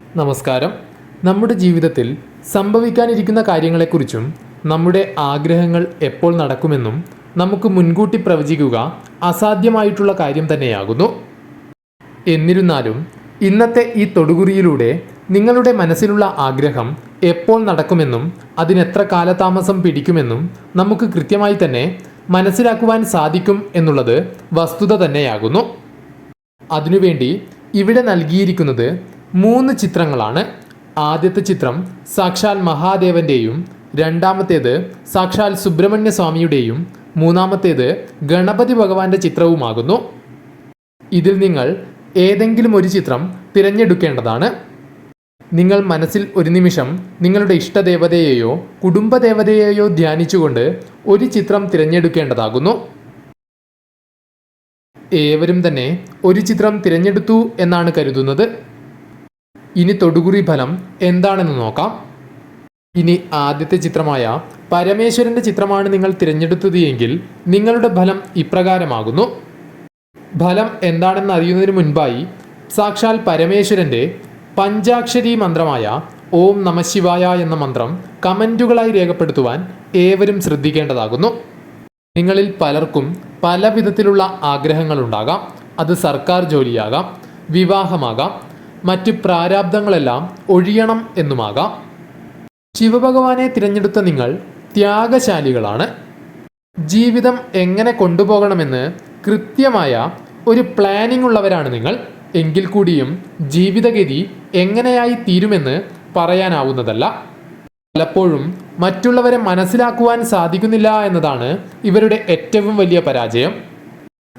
നമസ്കാരം. നമ്മുടെ ജീവിതത്തിൽ സംഭവിക്കാനിരിക്കുന്ന കാര്യങ്ങളെക്കുറിച്ചും നമ്മുടെ ആഗ്രഹങ്ങൾ എപ്പോൾ നടക്കുമെന്നും നമുക്ക് മുൻകൂട്ടി പ്രവചിക്കുക അസാധ്യമായിട്ടുള്ള കാര്യം തന്നെയാകുന്നു. എന്നിരുന്നാലും ഇന്നത്തെ ഈ തൊടുകുറിയിലൂടെ നിങ്ങളുടെ മനസ്സിലുള്ള ആഗ്രഹം എപ്പോൾ നടക്കുമെന്നും അതിനെത്ര കാലതാമസം പിടിക്കുമെന്നും നമുക്ക് കൃത്യമായി തന്നെ മനസ്സിലാക്കുവാൻ സാധിക്കും എന്നുള്ളത് വസ്തുത തന്നെയാകുന്നു. അതിനുവേണ്ടി ഇവിടെ നൽകിയിരിക്കുന്നത് മൂന്ന് ചിത്രങ്ങളാണ്. ആദ്യത്തെ ചിത്രം സാക്ഷാൽ മഹാദേവന്റെയും രണ്ടാമത്തേത് സാക്ഷാൽ സുബ്രഹ്മണ്യ സ്വാമിയുടെയും മൂന്നാമത്തേത് ഗണപതി ഭഗവാന്റെ ചിത്രവുമാകുന്നു. ഇതിൽ നിങ്ങൾ ഏതെങ്കിലും ഒരു ചിത്രം തിരഞ്ഞെടുക്കേണ്ടതാണ്. നിങ്ങൾ മനസ്സിൽ ഒരു നിമിഷം നിങ്ങളുടെ ഇഷ്ടദേവതയെയോ കുടുംബദേവതയെയോ ധ്യാനിച്ചുകൊണ്ട് ഒരു ചിത്രം തിരഞ്ഞെടുക്കേണ്ടതാകുന്നു. ഏവരും തന്നെ ഒരു ചിത്രം തിരഞ്ഞെടുത്തു എന്നാണ് കരുതുന്നത്. ഇനി തൊടുകുറി ഫലം എന്താണെന്ന് നോക്കാം. ഇനി ആദ്യത്തെ ചിത്രമായ പരമേശ്വരന്റെ ചിത്രമാണ് നിങ്ങൾ തിരഞ്ഞെടുത്തത് എങ്കിൽ നിങ്ങളുടെ ഫലം ഇപ്രകാരമാകുന്നു. ഫലം എന്താണെന്ന് അറിയുന്നതിന് മുൻപായി സാക്ഷാൽ പരമേശ്വരന്റെ പഞ്ചാക്ഷരി മന്ത്രമായ ഓം നമശിവായ എന്ന മന്ത്രം കമന്റുകളായി രേഖപ്പെടുത്തുവാൻ ഏവരും ശ്രദ്ധിക്കേണ്ടതാകുന്നു. നിങ്ങളിൽ പലർക്കും പല വിധത്തിലുള്ള ആഗ്രഹങ്ങളുണ്ടാകാം. അത് സർക്കാർ ജോലിയാകാം വിവാഹമാകാം മറ്റ് പ്രാരാബ്ദങ്ങളെല്ലാം ഒഴിയണം എന്നുമാകാം. ശിവഭഗവാനെ തിരഞ്ഞെടുത്ത നിങ്ങൾ ത്യാഗശാലികളാണ്. ജീവിതം എങ്ങനെ കൊണ്ടുപോകണമെന്ന് കൃത്യമായ ഒരു പ്ലാനിംഗ് ഉള്ളവരാണ് നിങ്ങൾ. എങ്കിൽ കൂടിയും ജീവിതഗതി എങ്ങനെയായി തീരുമെന്ന് പറയാനാവുന്നതല്ല. പലപ്പോഴും മറ്റുള്ളവരെ മനസ്സിലാക്കുവാൻ സാധിക്കുന്നില്ല എന്നതാണ് ഇവരുടെ ഏറ്റവും വലിയ പരാജയം.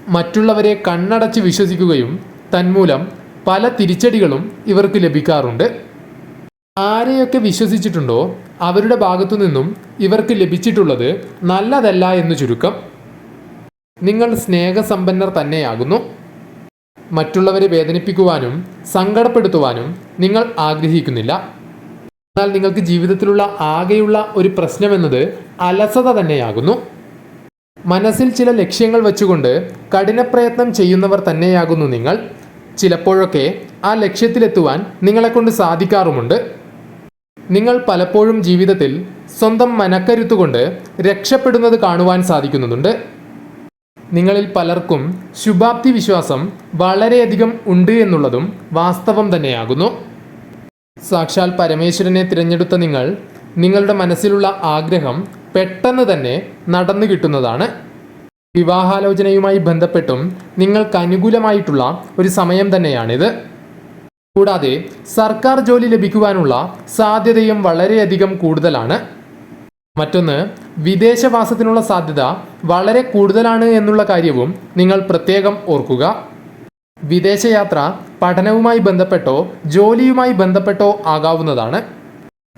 മറ്റുള്ളവരെ കണ്ണടച്ച് വിശ്വസിക്കുകയും തന്മൂലം പല തിരിച്ചടികളും ഇവർക്ക് ലഭിക്കാറുണ്ട്. ആരെയൊക്കെ വിശ്വസിച്ചിട്ടുണ്ടോ അവരുടെ ഭാഗത്തു നിന്നും ഇവർക്ക് ലഭിച്ചിട്ടുള്ളത് നല്ലതല്ല എന്ന് ചുരുക്കം. നിങ്ങൾ സ്നേഹസമ്പന്നർ തന്നെയാകുന്നു. മറ്റുള്ളവരെ വേദനിപ്പിക്കുവാനും സങ്കടപ്പെടുത്തുവാനും നിങ്ങൾ ആഗ്രഹിക്കുന്നില്ല. എന്നാൽ നിങ്ങൾക്ക് ജീവിതത്തിലുള്ള ആകെയുള്ള ഒരു പ്രശ്നമെന്നത് അലസത തന്നെയാകുന്നു. മനസ്സിൽ ചില ലക്ഷ്യങ്ങൾ വെച്ചുകൊണ്ട് കഠിനപ്രയത്നം ചെയ്യുന്നവർ തന്നെയാകുന്നു നിങ്ങൾ. ചിലപ്പോഴൊക്കെ ആ ലക്ഷ്യത്തിലെത്തുവാൻ നിങ്ങളെക്കൊണ്ട് സാധിക്കാറുമുണ്ട്. നിങ്ങൾ പലപ്പോഴും ജീവിതത്തിൽ സ്വന്തം മനക്കരുത്തുകൊണ്ട് രക്ഷപ്പെടുന്നത് കാണുവാൻ സാധിക്കുന്നുണ്ട് നിങ്ങളിൽ പലർക്കും ശുഭാപ്തി വിശ്വാസം വളരെയധികം ഉണ്ട് എന്നുള്ളതും വാസ്തവം തന്നെയാകുന്നു. സാക്ഷാൽ പരമേശ്വരനെ തിരഞ്ഞെടുത്ത നിങ്ങൾ നിങ്ങളുടെ മനസ്സിലുള്ള ആഗ്രഹം പെട്ടെന്ന് തന്നെ നടന്നു കിട്ടുന്നതാണ് വിവാഹാലോചനയുമായി ബന്ധപ്പെട്ടും നിങ്ങൾക്ക് അനുകൂലമായിട്ടുള്ള ഒരു സമയം തന്നെയാണിത്. കൂടാതെ സർക്കാർ ജോലി ലഭിക്കുവാനുള്ള സാധ്യതയും വളരെയധികം കൂടുതലാണ്. മറ്റൊന്ന് വിദേശവാസത്തിനുള്ള സാധ്യത വളരെ കൂടുതലാണ് എന്നുള്ള കാര്യവും നിങ്ങൾ പ്രത്യേകം ഓർക്കുക. വിദേശയാത്ര പഠനവുമായി ബന്ധപ്പെട്ടോ ജോലിയുമായി ബന്ധപ്പെട്ടോ ആകാവുന്നതാണ്.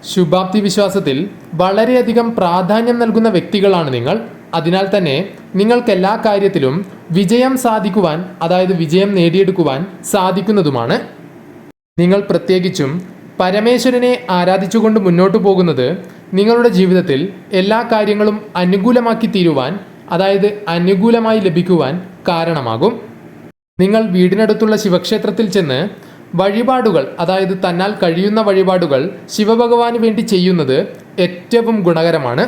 ശുഭാപ്തി വിശ്വാസത്തിൽ വളരെയധികം പ്രാധാന്യം നൽകുന്ന വ്യക്തികളാണ് നിങ്ങൾ. അതിനാൽ തന്നെ നിങ്ങൾക്ക് എല്ലാ കാര്യത്തിലും വിജയം സാധിക്കുവാൻ അതായത് വിജയം നേടിയെടുക്കുവാൻ സാധിക്കുന്നതുമാണ്. നിങ്ങൾ പ്രത്യേകിച്ചും പരമേശ്വരനെ ആരാധിച്ചുകൊണ്ട് മുന്നോട്ടു പോകുന്നത് നിങ്ങളുടെ ജീവിതത്തിൽ എല്ലാ കാര്യങ്ങളും അനുകൂലമാക്കി തീരുവാൻ അതായത് അനുകൂലമായി ലഭിക്കുവാൻ കാരണമാകും. നിങ്ങൾ വീടിനടുത്തുള്ള ശിവക്ഷേത്രത്തിൽ ചെന്ന് വഴിപാടുകൾ അതായത് തന്നാൽ കഴിയുന്ന വഴിപാടുകൾ ശിവഭഗവാന് വേണ്ടി ചെയ്യുന്നത് ഏറ്റവും ഗുണകരമാണ്.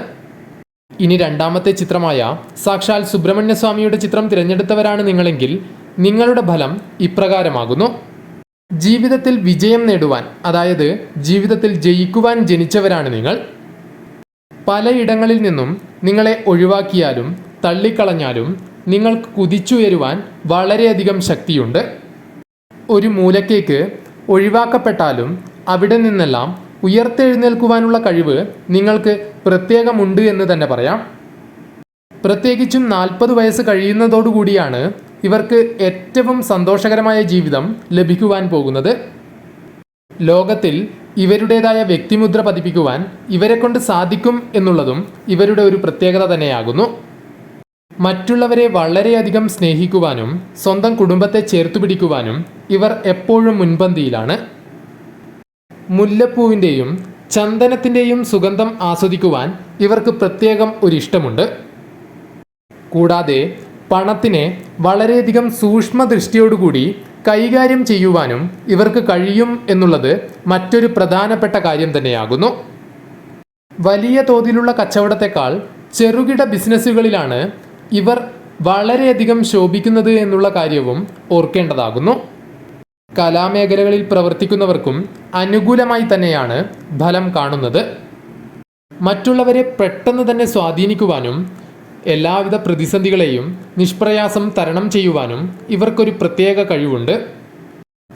ഇനി രണ്ടാമത്തെ ചിത്രമായ സാക്ഷാൽ സുബ്രഹ്മണ്യ സ്വാമിയുടെ ചിത്രം തിരഞ്ഞെടുത്തവരാണ് നിങ്ങളെങ്കിൽ നിങ്ങളുടെ ഫലം ഇപ്രകാരമാകുന്നു. ജീവിതത്തിൽ വിജയം നേടുവാൻ അതായത് ജീവിതത്തിൽ ജയിക്കുവാൻ ജനിച്ചവരാണ് നിങ്ങൾ. പലയിടങ്ങളിൽ നിന്നും നിങ്ങളെ ഒഴിവാക്കിയാലും തള്ളിക്കളഞ്ഞാലും നിങ്ങൾക്ക് കുതിച്ചുയരുവാൻ വളരെയധികം ശക്തിയുണ്ട്. ഒരു മൂലക്കേക്ക് ഒഴിവാക്കപ്പെട്ടാലും അവിടെ നിന്നെല്ലാം ഉയർത്തെഴുന്നേൽക്കുവാനുള്ള കഴിവ് നിങ്ങൾക്ക് പ്രത്യേകമുണ്ട് എന്ന് തന്നെ പറയാം. പ്രത്യേകിച്ചും നാൽപ്പത് വയസ്സ് കഴിയുന്നതോടുകൂടിയാണ് ഇവർക്ക് ഏറ്റവും സന്തോഷകരമായ ജീവിതം ലഭിക്കുവാൻ പോകുന്നത്. ലോകത്തിൽ ഇവരുടേതായ വ്യക്തിമുദ്ര പതിപ്പിക്കുവാൻ ഇവരെ കൊണ്ട് സാധിക്കും എന്നുള്ളതും ഇവരുടെ ഒരു പ്രത്യേകത തന്നെയാകുന്നു. മറ്റുള്ളവരെ വളരെയധികം സ്നേഹിക്കുവാനും സ്വന്തം കുടുംബത്തെ ചേർത്തു പിടിക്കുവാനും ഇവർ എപ്പോഴും മുൻപന്തിയിലാണ്. മുല്ലപ്പൂവിന്റെയും ചന്ദനത്തിന്റെയും സുഗന്ധം ആസ്വദിക്കുവാൻ ഇവർക്ക് പ്രത്യേകം ഒരു ഇഷ്ടമുണ്ട്. കൂടാതെ പണത്തിനെ വളരെയധികം സൂക്ഷ്മ ദൃഷ്ടിയോടുകൂടി കൈകാര്യം ചെയ്യുവാനും ഇവർക്ക് കഴിയും എന്നുള്ളത് മറ്റൊരു പ്രധാനപ്പെട്ട കാര്യം തന്നെയാകുന്നു. വലിയ തോതിലുള്ള കച്ചവടത്തെക്കാൾ ചെറുകിട ബിസിനസ്സുകളിലാണ് ഇവർ വളരെയധികം ശോഭിക്കുന്നത് എന്നുള്ള കാര്യവും ഓർക്കേണ്ടതാകുന്നു. കലാമേഖലകളിൽ പ്രവർത്തിക്കുന്നവർക്കും അനുകൂലമായി തന്നെയാണ് ഫലം കാണുന്നത്. മറ്റുള്ളവരെ പെട്ടെന്ന് തന്നെ സ്വാധീനിക്കുവാനും എല്ലാവിധ പ്രതിസന്ധികളെയും നിഷ്പ്രയാസം തരണം ചെയ്യുവാനും ഇവർക്കൊരു പ്രത്യേക കഴിവുണ്ട്.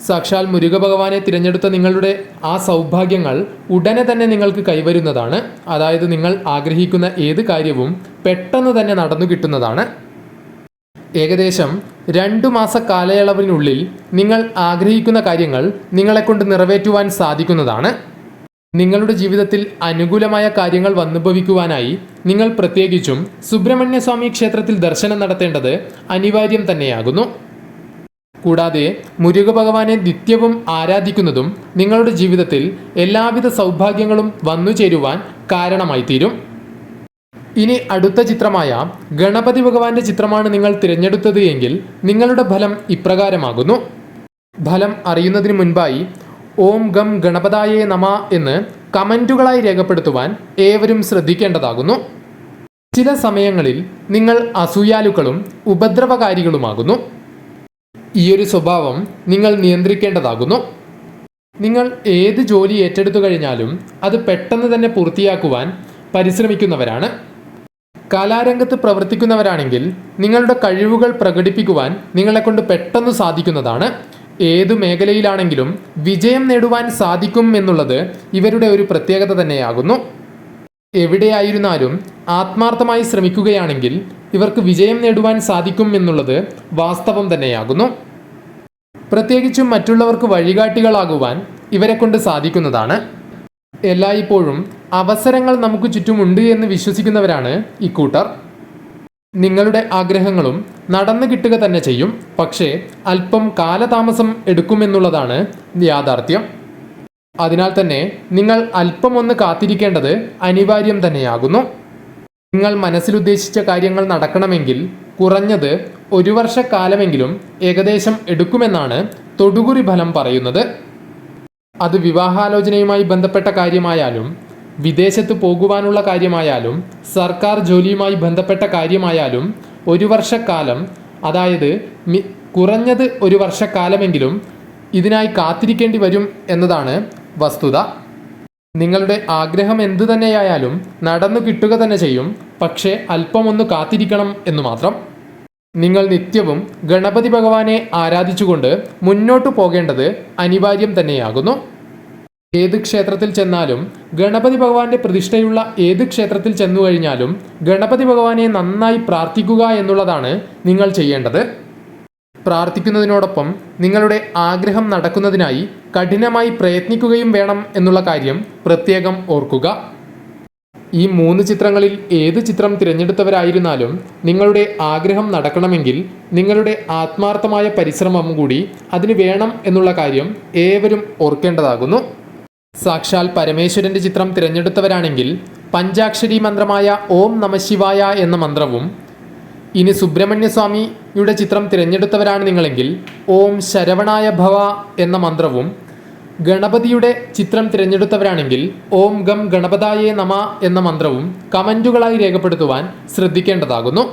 സാക്ഷാൽ മുരുക ഭഗവാനെ തിരഞ്ഞെടുത്ത നിങ്ങളുടെ ആ സൗഭാഗ്യങ്ങൾ ഉടനെ തന്നെ നിങ്ങൾക്ക് കൈവരുന്നതാണ്. അതായത് നിങ്ങൾ ആഗ്രഹിക്കുന്ന ഏത് കാര്യവും പെട്ടെന്ന് തന്നെ നടന്നു കിട്ടുന്നതാണ്. ഏകദേശം രണ്ടു മാസ കാലയളവിനുള്ളിൽ നിങ്ങൾ ആഗ്രഹിക്കുന്ന കാര്യങ്ങൾ നിങ്ങളെക്കൊണ്ട് നിറവേറ്റുവാൻ സാധിക്കുന്നതാണ്. നിങ്ങളുടെ ജീവിതത്തിൽ അനുകൂലമായ കാര്യങ്ങൾ വന്നുഭവിക്കുവാനായി നിങ്ങൾ പ്രത്യേകിച്ചും സുബ്രഹ്മണ്യസ്വാമി ക്ഷേത്രത്തിൽ ദർശനം നടത്തേണ്ടത് അനിവാര്യം തന്നെയാകുന്നു. കൂടാതെ മുരുക ഭഗവാനെ നിത്യവും ആരാധിക്കുന്നതും നിങ്ങളുടെ ജീവിതത്തിൽ എല്ലാവിധ സൗഭാഗ്യങ്ങളും വന്നു ചേരുവാൻ കാരണമായി തീരും ഇനി അടുത്ത ചിത്രമായ ഗണപതി ഭഗവാന്റെ ചിത്രമാണ് നിങ്ങൾ തിരഞ്ഞെടുത്തത് എങ്കിൽ നിങ്ങളുടെ ഫലം ഇപ്രകാരമാകുന്നു. ഫലം അറിയുന്നതിന് മുൻപായി ഓം ഗം ഗണപതായേ നമ എന്ന് കമന്റുകളായി രേഖപ്പെടുത്തുവാൻ ഏവരും ശ്രദ്ധിക്കേണ്ടതാകുന്നു. ചില സമയങ്ങളിൽ നിങ്ങൾ അസൂയാലുക്കളും ഉപദ്രവകാരികളുമാകുന്നു. ഈയൊരു സ്വഭാവം നിങ്ങൾ നിയന്ത്രിക്കേണ്ടതാകുന്നു. നിങ്ങൾ ഏത് ജോലി ഏറ്റെടുത്തു കഴിഞ്ഞാലും അത് പെട്ടെന്ന് തന്നെ പൂർത്തിയാക്കുവാൻ പരിശ്രമിക്കുന്നവരാണ്. കലാരംഗത്ത് പ്രവർത്തിക്കുന്നവരാണെങ്കിൽ നിങ്ങളുടെ കഴിവുകൾ പ്രകടിപ്പിക്കുവാൻ നിങ്ങളെക്കൊണ്ട് പെട്ടെന്ന് സാധിക്കുന്നതാണ്. ഏതു മേഖലയിലാണെങ്കിലും വിജയം നേടുവാൻ സാധിക്കും എന്നുള്ളത് ഇവരുടെ ഒരു പ്രത്യേകത തന്നെയാകുന്നു. എവിടെയായിരുന്നാലും ആത്മാർത്ഥമായി ശ്രമിക്കുകയാണെങ്കിൽ ഇവർക്ക് വിജയം നേടുവാൻ സാധിക്കും എന്നുള്ളത് വാസ്തവം തന്നെയാകുന്നു. പ്രത്യേകിച്ചും മറ്റുള്ളവർക്ക് വഴികാട്ടികളാകുവാൻ ഇവരെ കൊണ്ട് സാധിക്കുന്നതാണ്. എല്ലായ്പ്പോഴും അവസരങ്ങൾ നമുക്ക് ചുറ്റുമുണ്ട് എന്ന് വിശ്വസിക്കുന്നവരാണ് ഇക്കൂട്ടർ നിങ്ങളുടെ ആഗ്രഹങ്ങളും നടന്നു കിട്ടുക തന്നെ ചെയ്യും. പക്ഷേ അല്പം കാലതാമസം എടുക്കുമെന്നുള്ളതാണ് യാഥാർത്ഥ്യം. അതിനാൽ തന്നെ നിങ്ങൾ അല്പം ഒന്ന് കാത്തിരിക്കേണ്ടത് അനിവാര്യം തന്നെയാകുന്നു. നിങ്ങൾ മനസ്സിലുദ്ദേശിച്ച കാര്യങ്ങൾ നടക്കണമെങ്കിൽ കുറഞ്ഞത് ഒരു വർഷക്കാലമെങ്കിലും ഏകദേശം എടുക്കുമെന്നാണ് തൊടുകുറി ഫലം പറയുന്നത്. അത് വിവാഹാലോചനയുമായി ബന്ധപ്പെട്ട കാര്യമായാലും വിദേശത്ത് പോകുവാനുള്ള കാര്യമായാലും സർക്കാർ ജോലിയുമായി ബന്ധപ്പെട്ട കാര്യമായാലും ഒരു വർഷക്കാലം അതായത് കുറഞ്ഞത് ഒരു വർഷക്കാലമെങ്കിലും ഇതിനായി കാത്തിരിക്കേണ്ടി വരും എന്നതാണ് വസ്തുത. നിങ്ങളുടെ ആഗ്രഹം എന്തു തന്നെയായാലും നടന്നു കിട്ടുക തന്നെ ചെയ്യും പക്ഷേ അല്പമൊന്ന് കാത്തിരിക്കണം എന്ന് മാത്രം. നിങ്ങൾ നിത്യവും ഗണപതി ഭഗവാനെ ആരാധിച്ചുകൊണ്ട് മുന്നോട്ടു പോകേണ്ടത് അനിവാര്യം തന്നെയാകുന്നു. ഏത് ക്ഷേത്രത്തിൽ ചെന്നാലും ഗണപതി ഭഗവാന്റെ പ്രതിഷ്ഠയുള്ള ഏത് ക്ഷേത്രത്തിൽ ചെന്നു കഴിഞ്ഞാലും ഗണപതി ഭഗവാനെ നന്നായി പ്രാർത്ഥിക്കുക എന്നുള്ളതാണ് നിങ്ങൾ ചെയ്യേണ്ടത്. പ്രാർത്ഥിക്കുന്നതിനോടൊപ്പം നിങ്ങളുടെ ആഗ്രഹം നടക്കുന്നതിനായി കഠിനമായി പ്രയത്നിക്കുകയും വേണം എന്നുള്ള കാര്യം പ്രത്യേകം ഓർക്കുക. ഈ മൂന്ന് ചിത്രങ്ങളിൽ ഏത് ചിത്രം തിരഞ്ഞെടുത്തവരായിരുന്നാലും നിങ്ങളുടെ ആഗ്രഹം നടക്കണമെങ്കിൽ നിങ്ങളുടെ ആത്മാർത്ഥമായ പരിശ്രമം കൂടി അതിന് വേണം എന്നുള്ള കാര്യം ഏവരും ഓർക്കേണ്ടതാകുന്നു. സാക്ഷാൽ പരമേശ്വരന്റെ ചിത്രം തിരഞ്ഞെടുത്തവരാണെങ്കിൽ പഞ്ചാക്ഷരി മന്ത്രമായ ഓം നമശിവായ എന്ന മന്ത്രവും ഇനി സുബ്രഹ്മണ്യസ്വാമിയുടെ ചിത്രം തിരഞ്ഞെടുത്തവരാണ് നിങ്ങളെങ്കിൽ ഓം ശരവണായ ഭവ എന്ന മന്ത്രവും ഗണപതിയുടെ ചിത്രം തിരഞ്ഞെടുത്തവരാണെങ്കിൽ ഓം ഗം ഗണപതായേ നമ എന്ന മന്ത്രവും കമന്റുകളായി രേഖപ്പെടുത്തുവാൻ ശ്രദ്ധിക്കേണ്ടതാകുന്നു.